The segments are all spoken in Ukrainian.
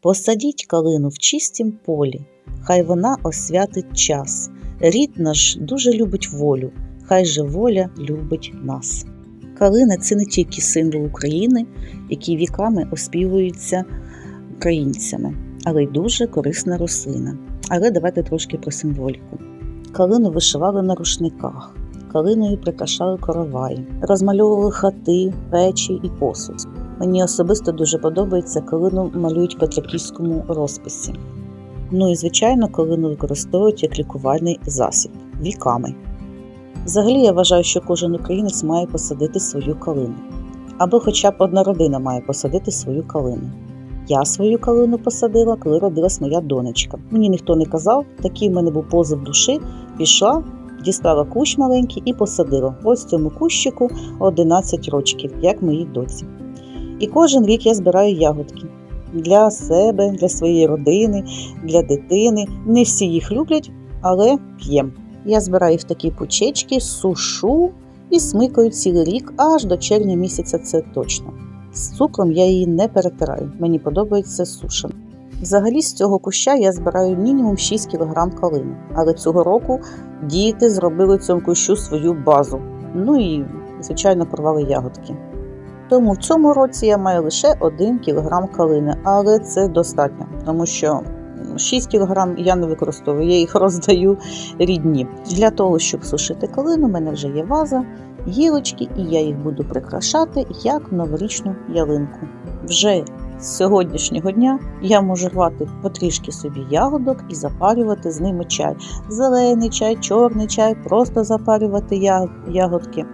Посадіть калину в чистім полі, хай вона освятить час. Рід наш дуже любить волю, хай же воля любить нас. Калина це не тільки символ України, який віками оспівується українцями, але й дуже корисна рослина. Але давайте трошки про символіку. Калину вишивали на рушниках, калиною прикрашали короваї, розмальовували хати, печі і посуд. Мені особисто дуже подобається, калину малюють петриківському розписі. Ну і звичайно, калину використовують як лікувальний засіб віками. Взагалі, я вважаю, що кожен українець має посадити свою калину. Або хоча б одна родина має посадити свою калину. Я свою калину посадила, коли родилась моя донечка. Мені ніхто не казав, такий в мене був позив душі, пішла, дістала кущ маленький і посадила. Ось цьому кущику 11 рочків, як моїй доці. І кожен рік я збираю ягодки для себе, для своєї родини, для дитини. Не всі їх люблять, але п'єм. Я збираю в такі пучечки, сушу і смикаю цілий рік аж до червня місяця. Це точно. З цукром я її не перетираю. Мені подобається сушена. Взагалі з цього куща я збираю мінімум 6 кг калини, але цього року діти зробили цьому кущу свою базу. Ну і, звичайно, порвали ягодки. Тому в цьому році я маю лише 1 кг калини, але це достатньо, тому що 6 кг я не використовую, я їх роздаю рідні. Для того, щоб сушити калину, у мене вже є ваза, гілочки, і я їх буду прикрашати як новорічну ялинку. Вже з сьогоднішнього дня я можу рвати потрішки собі ягодок і запарювати з ними чай. Зелений чай, чорний чай, просто запарювати ягодки.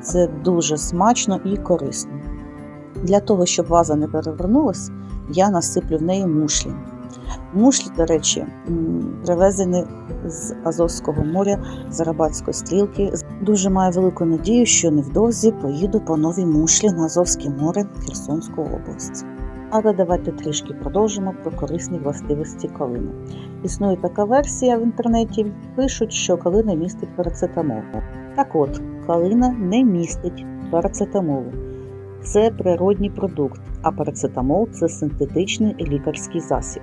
Це дуже смачно і корисно. Для того, щоб ваза не перевернулась, я насиплю в неї мушлі. Мушлі, до речі, привезені з Азовського моря, з Арабатської стрілки. Дуже маю велику надію, що невдовзі поїду по новій мушлі на Азовське море Херсонську область. Але давайте трішки продовжимо про корисні властивості калини. Існує така версія в інтернеті, пишуть, що калина містить парацетамол. Так от, калина не містить парацетамолу. Це природній продукт, а парацетамол це синтетичний лікарський засіб.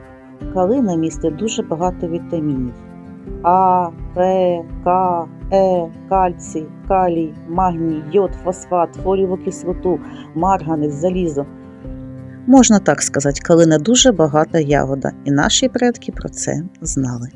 Калина містить дуже багато вітамінів: А, П, К, Е, кальцій, калій, магній, йод, фосфат, фолієву кислоту, марганець, залізо. Можна так сказати, калина дуже багата ягода, і наші предки про це знали.